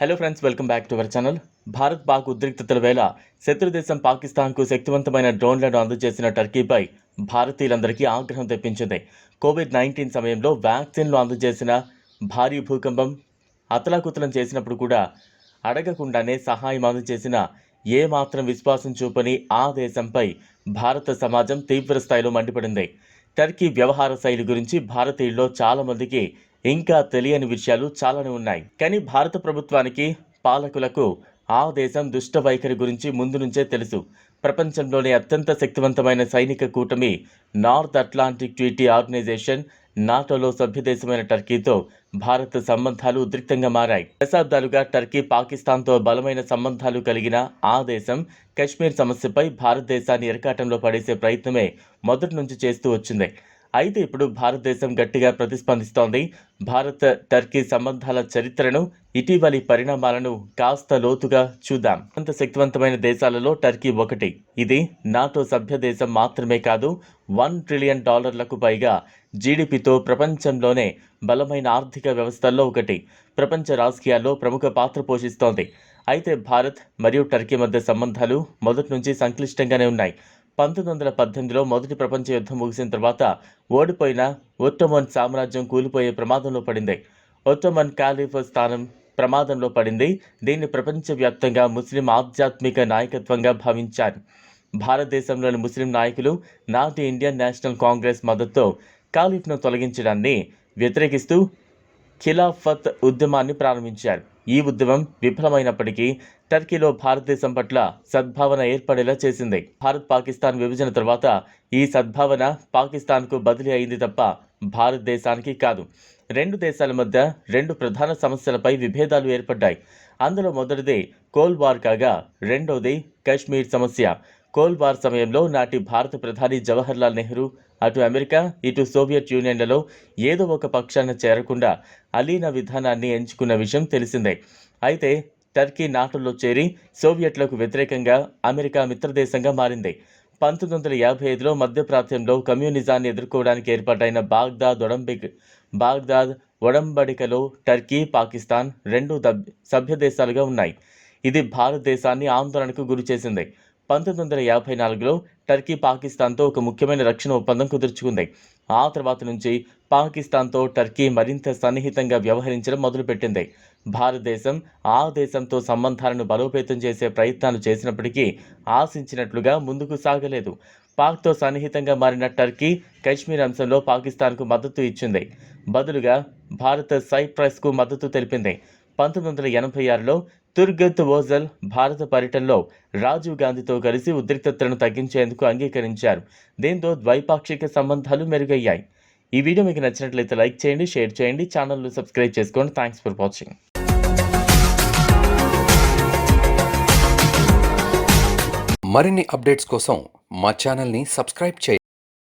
Hello friends welcome back to our channel Bharat Pak ఉద్రిక్తతల వేళ శత్రు దేశం పాకిస్తాన్కు శక్తివంతమైన డ్రోన్లను అందజేసిన టర్కీపై భారతీయులందరికీ ఆగ్రహం తెప్పించింది. కోవిడ్ నైన్టీన్ సమయంలో వ్యాక్సిన్లు అందజేసిన భారీ భూకంపం అతలాకుతలం చేసినప్పుడు కూడా అడగకుండానే సహాయం అందజేసిన ఏ మాత్రం విశ్వాసం చూపని ఆ దేశంపై భారత సమాజం తీవ్ర స్థాయిలో మండిపడింది. టర్కీ వ్యవహార శైలి గురించి భారతీయుల్లో చాలామందికి ఇంకా తెలియని విషయాలు చాలానే ఉన్నాయి. కానీ భారత ప్రభుత్వానికి పాలకులకు ఆ దేశం దుష్ట వైఖరి గురించి ముందు నుంచే తెలుసు. ప్రపంచంలోనే అత్యంత శక్తివంతమైన సైనిక కూటమి నార్త్ అట్లాంటిక్ ట్రీటీ ఆర్గనైజేషన్ నాటోలో సభ్యదేశమైన టర్కీతో భారత్ సంబంధాలు ఉద్రిక్తంగా మారాయి. దశాబ్దాలుగా టర్కీ పాకిస్తాన్తో బలమైన సంబంధాలు కలిగిన ఆ దేశం కశ్మీర్ సమస్యపై భారతదేశాన్ని ఇరకాటంలో పడేసే ప్రయత్నమే మొదటి నుంచి చేస్తూ వచ్చింది. అయితే ఇప్పుడు భారతదేశం గట్టిగా ప్రతిస్పందిస్తోంది. భారత్ టర్కీ సంబంధాల చరిత్రను ఇటీవలి పరిణామాలను కాస్త లోతుగా చూద్దాం. అంత శక్తివంతమైన దేశాలలో టర్కీ ఒకటి. ఇది నాటో సభ్య దేశం మాత్రమే కాదు వన్ ట్రిలియన్ డాలర్లకు పైగా జీడిపితో ప్రపంచంలోనే బలమైన ఆర్థిక వ్యవస్థల్లో ఒకటి. ప్రపంచ రాజకీయాల్లో ప్రముఖ పాత్ర పోషిస్తోంది. అయితే భారత్ మరియు టర్కీ మధ్య సంబంధాలు మొదటి నుంచి సంక్లిష్టంగానే ఉన్నాయి. పంతొమ్మిది వందల పద్దెనిమిదిలో మొదటి ప్రపంచ యుద్ధం ముగిసిన తర్వాత ఓడిపోయిన ఒట్టోమన్ సామ్రాజ్యం కూలిపోయే ప్రమాదంలో పడింది. ఒట్టోమన్ కాలిఫ్ స్థానం ప్రమాదంలో పడింది. దీన్ని ప్రపంచవ్యాప్తంగా ముస్లిం ఆధ్యాత్మిక నాయకత్వంగా భావించారు. భారతదేశంలోని ముస్లిం నాయకులు నాటి ఇండియన్ నేషనల్ కాంగ్రెస్ మద్దతుతో కాలిఫ్ను తొలగించడాన్ని వ్యతిరేకిస్తూ ఖిలాఫత్ ఉద్యమాన్ని ప్రారంభించారు. ఈ ఉద్యమం విఫలమైనప్పటికీ టర్కీలో భారతదేశం పట్ల సద్భావన ఏర్పడేలా చేసింది. భారత్ పాకిస్తాన్ విభజన తర్వాత ఈ సద్భావన పాకిస్తాన్కు బదిలీ అయింది తప్ప భారతదేశానికి కాదు. రెండు దేశాల మధ్య రెండు ప్రధాన సమస్యలపై విభేదాలు ఏర్పడ్డాయి. అందులో మొదటిది కోల్ వార్ కాగా రెండోది కశ్మీర్ సమస్య. కోల్ వార్ సమయంలో నాటి భారత ప్రధాని జవహర్లాల్ నెహ్రూ అటు అమెరికా ఇటు సోవియట్ యూనియన్లలో ఏదో ఒక పక్షాన చేరకుండా అలీన విధానాన్ని ఎంచుకున్న విషయం తెలిసిందే. అయితే టర్కీ నాటోలో చేరి సోవియట్లకు వ్యతిరేకంగా అమెరికా మిత్రదేశంగా మారింది. పంతొమ్మిది వందల యాభై ఐదులో మధ్యప్రాంతంలో కమ్యూనిజాన్ని ఎదుర్కోవడానికి ఏర్పాటైన బాగ్దాద్ ఒడంబిక్ బాగ్దాద్ ఒడంబడికలో టర్కీ పాకిస్తాన్ రెండు దబ్- సభ్య దేశాలుగా ఉన్నాయి. ఇది భారతదేశాన్ని ఆందోళనకు గురి చేసింది పంతొమ్మిది వందల యాభై నాలుగులో టర్కీ పాకిస్తాన్తో ఒక ముఖ్యమైన రక్షణ ఒప్పందం కుదుర్చుకుంది. ఆ తర్వాత నుంచి పాకిస్తాన్తో టర్కీ మరింత సన్నిహితంగా వ్యవహరించడం మొదలుపెట్టింది. భారతదేశం ఆ దేశంతో సంబంధాలను బలోపేతం చేసే ప్రయత్నాలు చేసినప్పటికీ ఆశించినట్లుగా ముందుకు సాగలేదు. పాక్తో సన్నిహితంగా మారిన టర్కీ కశ్మీర్ అంశంలో పాకిస్తాన్కు మద్దతు ఇచ్చింది. బదులుగా భారత్ సైప్రస్కు మద్దతు తెలిపింది. పంతొమ్మిది వందల ఎనభై ఆరులో తుర్గత్ ఓజల్ భారత పర్యటనలో రాజీవ్ గాంధీతో కలిసి ఉద్రిక్తతలను తగ్గించేందుకు అంగీకరించారు. దీంతో ద్వైపాక్షిక సంబంధాలు మెరుగయ్యాయి. ఈ వీడియో మీకు నచ్చినట్లయితే లైక్ చేయండి షేర్ చేయండి ఛానల్ను సబ్స్క్రైబ్ చేసుకోండి. Thanks for watching. మరిన్ని అప్డేట్స్ కోసం మా ఛానల్ని సబ్స్క్రైబ్ చేయండి.